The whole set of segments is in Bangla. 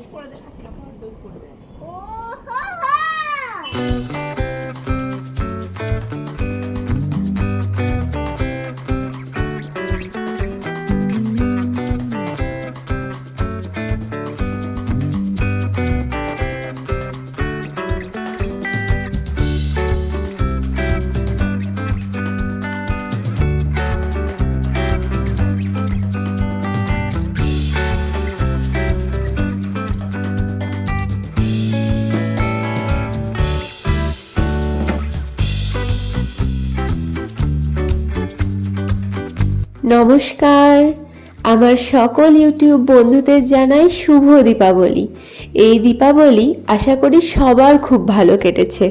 উপরে দেখা ও হো হো নমস্কার। আমার সকল ইউটিউব বন্ধুদের জানাই শুভ দীপাবলি। এই দীপাবলি আশা করি সবার খুব ভালো কেটেছে।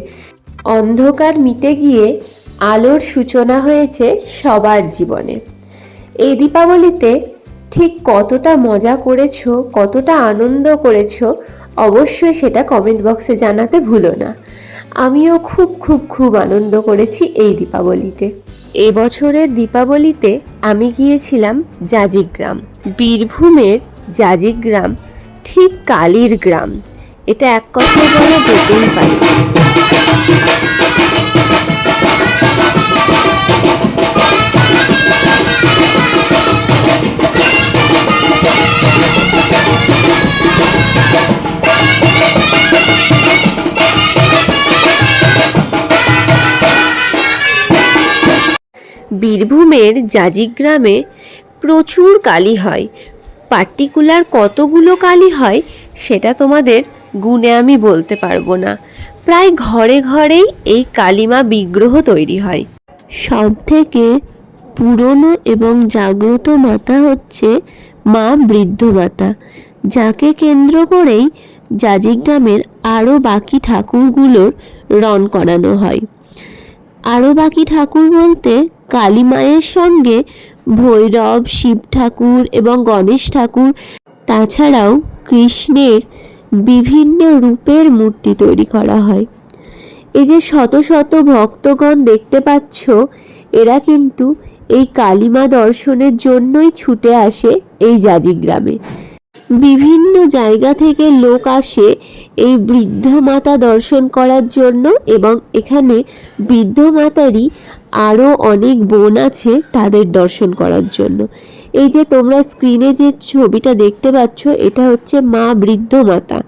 অন্ধকার মিটে গিয়ে আলোর সূচনা হয়েছে সবার জীবনে। এই দীপাবলিতে ঠিক কতটা মজা করেছ, কতটা আনন্দ করেছ, অবশ্যই সেটা কমেন্ট বক্সে জানাতে ভুলো না। আমিও খুব খুব খুব আনন্দ করেছি এই দীপাবলিতে। এবছরের দীপাবলিতে আমি গিয়েছিলাম জাজিগ্রাম। বীরভূমের জাজিগ্রাম, ঠিক কালীর গ্রাম। এটা এক কথায় বলা যেতেই পারে। বীরভূমের জাজিগ্রামে প্রচুর কালী হয়। পার্টিকুলার কতগুলো কালী হয়, সেটা তোমাদের গুণে আমি বলতে পারব না। প্রায় ঘরে ঘরেই এই কালীমা বিগ্রহ তৈরি হয়। সব থেকে পুরনো এবং জাগ্রত মাতা হচ্ছে মা বৃদ্ধ মাতা, যাকে কেন্দ্র করেই জাজিগ্রামের আরও বাকি ঠাকুরগুলোর রণ করানো হয়। আরও বাকি ঠাকুর বলতে কালী মায়ের সঙ্গে ভৈরব, শিব ঠাকুর এবং গণেশ ঠাকুর, তাছাড়াও কৃষ্ণের বিভিন্ন রূপের মূর্তি তৈরি করা হয়। এই যে শত শত ভক্তগণ দেখতে পাচ্ছ, এরা কিন্তু এই কালীমা দর্শনের জন্যই ছুটে আসে এই জাজিগ্রামে। বিভিন্ন জায়গা থেকে লোক আসে এই বৃদ্ধ মাতা দর্শন করার জন্য এবং এখানে বৃদ্ধ মাতারই আরও অনেক বোন আছে তাদের দর্শন করার জন্য। এই যে তোমরা স্ক্রিনে যে ছবিটা দেখতে পাচ্ছ, এটা হচ্ছে মা বৃদ্ধ মাতা।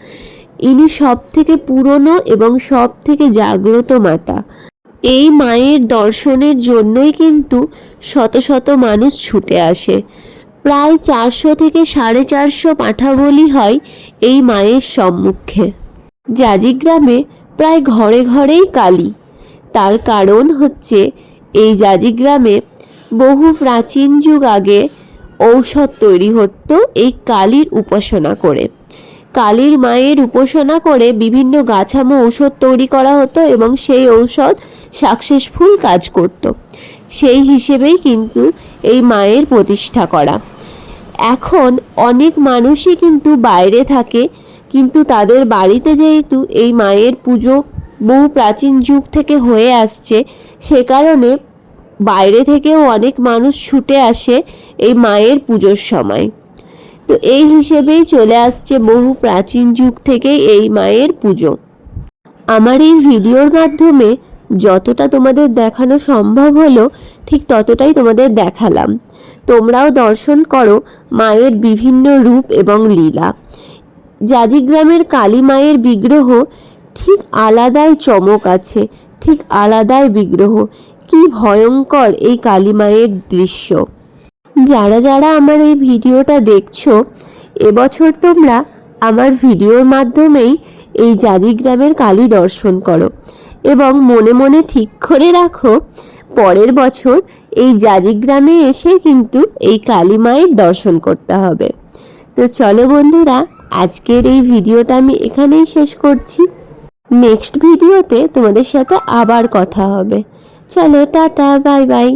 ইনি সব থেকে পুরনো এবং সব থেকে জাগ্রত মাতা। এই মায়ের দর্শনের জন্যই কিন্তু শত শত মানুষ ছুটে আসে। প্রায় চারশো থেকে সাড়ে চারশো পাঠা বলি হয় এই মায়ের সম্মুখে। জাজিগ্রামে প্রায় ঘরে ঘরেই কালী। তার কারণ হচ্ছে এই জাজিগ্রামে বহু প্রাচীন যুগ আগে ঔষধ তৈরি হতো, এই কালীর উপাসনা করে। কালীর মায়ের উপাসনা করে বিভিন্ন গাছামো ঔষধ তৈরি করা হতো এবং সেই ঔষধ সাকসেসফুল কাজ করত। সেই হিসেবেই কিন্তু এই মায়ের প্রতিষ্ঠা করা। এখন অনেক মানুষই কিন্তু বাইরে থাকে, কিন্তু তাদের বাড়িতে যেহেতু এই মায়ের পুজো বহু প্রাচীন যুগ থেকে হয়ে আসছে, সে কারণে বাইরে থেকেও অনেক মানুষ ছুটে আসে এই মায়ের পুজোর সময়। তো এই হিসেবেই চলে আসছে বহু প্রাচীন যুগ থেকে এই মায়ের পুজো। আমার এই ভিডিওর মাধ্যমে যতটা তোমাদের দেখানো সম্ভব হলো, ঠিক ততটাই তোমাদের দেখালাম। তোমরাও দর্শন করো মায়ের বিভিন্ন রূপ এবং লীলা। জাজিগ্রামের কালী মায়ের বিগ্রহ ঠিক আলাদাই চমক আছে, ঠিক আলাদাই বিগ্রহ। কি ভয়ঙ্কর এই কালী মায়ের দৃশ্য। যারা যারা আমার এই ভিডিওটা দেখছ, এবছর তোমরা আমার ভিডিওর মাধ্যমেই এই জাজিগ্রামের কালী দর্শন করো। এবং মনে মনে ঠিক করে রাখো, পরের বছর এই জাজিগ্রামে এসে কিন্তু এই কালী মায়ের দর্শন করতে হবে। তো চলো বন্ধুরা, আজকের এই ভিডিওটা আমি এখানেই শেষ করছি। নেক্সট ভিডিওতে তোমাদের সাথে আবার কথা হবে। চলো টাটা, বাই বাই।